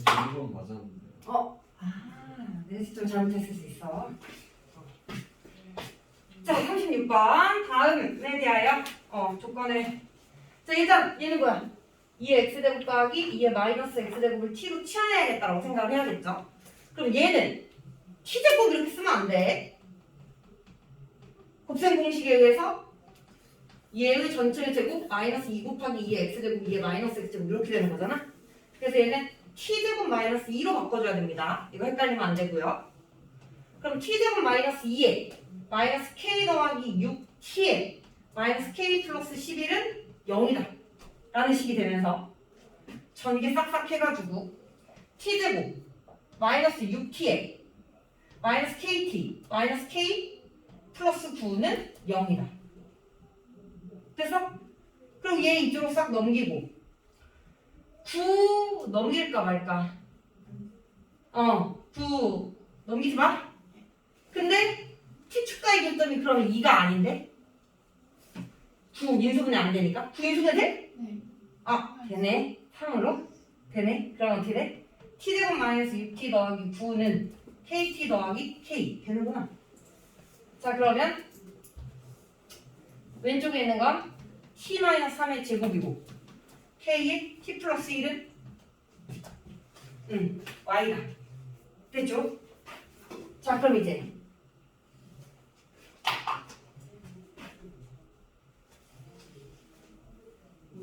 이건 맞았는데. 어? 아, 내가 좀 잘못했을 수 있어. 자, 36번. 다음에 대하여 어, 조건을. 자, 일단 얘는 뭐야? 2의 x제곱 더하기 2의 마이너스 x제곱을 t로 치환해야겠다라고 생각을 해야겠죠? 그럼 얘는 t제곱 이렇게 쓰면 안 돼. 곱셈 공식에 의해서 얘의 전체 제곱 마이너스 2 곱하기 2의 x제곱 2의 마이너스 x제곱 이렇게 되는 거잖아? 그래서 얘는 t제곱 마이너스 2로 바꿔줘야 됩니다. 이거 헷갈리면 안 되고요. 그럼 t제곱 마이너스 2에 마이너스 k 더하기 6t에 마이너스 k 플러스 11은 0이다. 라는 식이 되면서 전개 싹싹 해가지고 t제곱 마이너스 6t에 마이너스 kt 마이너스 k 플러스 9는 0이다. 됐어? 그럼 얘 이쪽으로 싹 넘기고 9 넘길까 말까? 어, 9 넘기지 마. 근데 t축가의 교점이 그러면 2가 아닌데? 9 인수분해 안 되니까? 9 인수분해 돼? 네. 아, 되네. 3으로? 되네. 그럼 어떻게 돼? t제곱 마이너스 6t 더하기 9는 kt 더하기 k 되는구나. 자, 그러면 왼쪽에 있는 건 t 마이너스 3의 제곱이고 k의 t 플러스 1은 음, y다. 됐죠? 자, 그럼 이제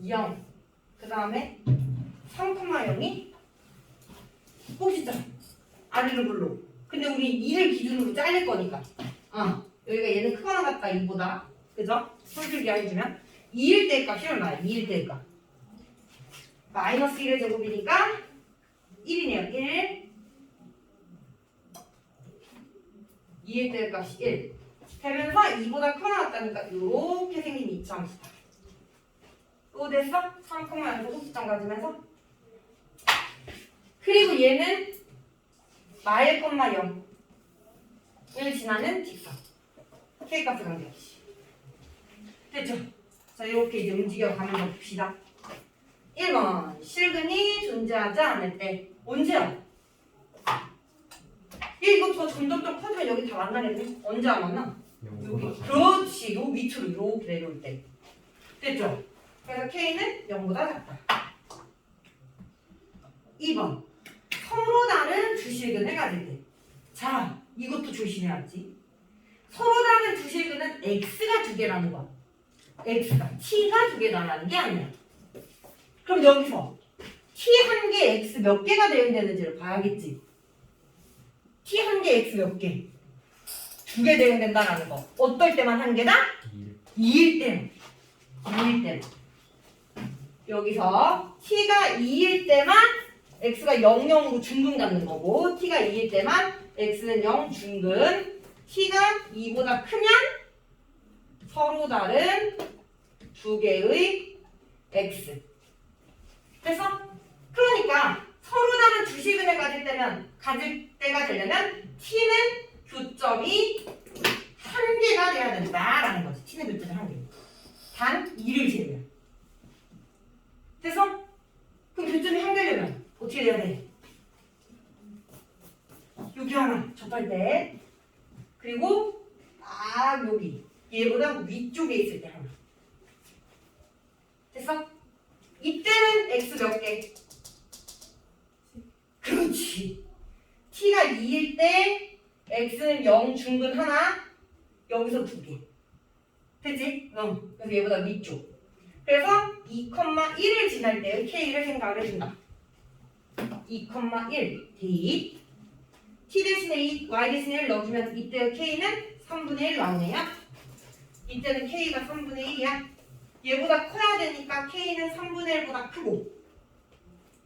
0. 그 다음에 3,0이 꼭지점. 아래로 불로. 근데 우리 2를 기준으로 잘릴 거니까. 어. 여기가 얘는 크거나 같다 2보다. 그죠? 손줄기 해주면 2일 때의 값이 얼마야? 2일 때의 값. 마이너스 1의 제곱이니까 1이네요. 1. 2일 때의 값이 1. 되면서 2보다 크거나 같다니까 이렇게 생긴 이차함수다. 또 됐어? 3,0에서 꼭지점 가지면서 그리고 얘는 마일 콤마 0. 을 지나는 직선. K값을 관계하시. 됐죠? 자, 이렇게 이제 움직여 거 봅시다. 1번. 실근이 존재하지 않을 때. 언제야? 얘 이거 더 점점 더 커지면 여기 다 만나겠네? 언제 안 만나? 여기. 그렇지. 요 밑으로 이렇게 내려올 때. 됐죠? 그래서 K는 0보다 작다. 2번. 서로 다른 두 실근을 가질 때. 자, 이것도 조심해야지. 서로 다른 두 실근은 X가 두 개라는 거야. X가. T가 두 개다라는 게 아니야. 그럼 여기서 T 한 개 X 몇 개가 대응되는지를 봐야겠지. T 한 개 X 몇 개? 두 개 대응된다라는 거. 어떨 때만 한 개다? 2일 때만. 2일 때만. 여기서 t가 2일 때만 x가 0, 0으로 중근 갖는 거고 t가 2일 때만 x는 0 중근 t가 2보다 크면 서로 다른 두 개의 x 그래서 그러니까 서로 다른 주식은을 가질 때면 가질 때가 되려면 t는 교점이 한 개가 돼야 된다라는 거지. T는 교점이 한 개. 단 2를 재면. 돼서 그럼 교점이 한 개려면 어떻게 돼야 돼? 여기 하나 접할 때. 그리고 딱 여기. 얘보다 위쪽에 있을 때 하나 됐어? 이때는 x 몇 개? 그렇지 t가 2일 때 x는 0 중근 하나 여기서 두개 됐지? 응 그래서 얘보다 위쪽 그래서 2,1을 지날 때의 K를 생각을 해준다. 2,1 D T 대신에 2, Y 대신에 1 넣어주면 이때의 K는 3분의 1 나오네요. 이때는 K가 3분의 1이야. 얘보다 커야 되니까 K는 3분의 1보다 크고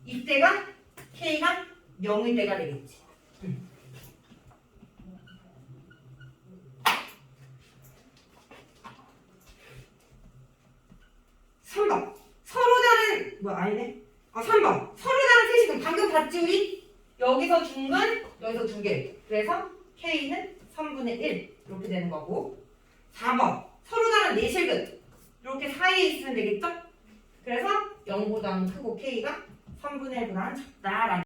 이때가 K가 0일 때가 되겠지. 음. 삼번. 서로 다른 뭐 아니네 아 3번. 서로 다른 세식은 방금 봤지 우리? 여기서 중근 여기서 두 개. 그래서 K는 3분의 1 이렇게 되는 거고. 4번. 서로 다른 내실근 이렇게 사이에 있으면 되겠죠? 그래서 0보다는 크고 K가 3분의 1보다는 작다라는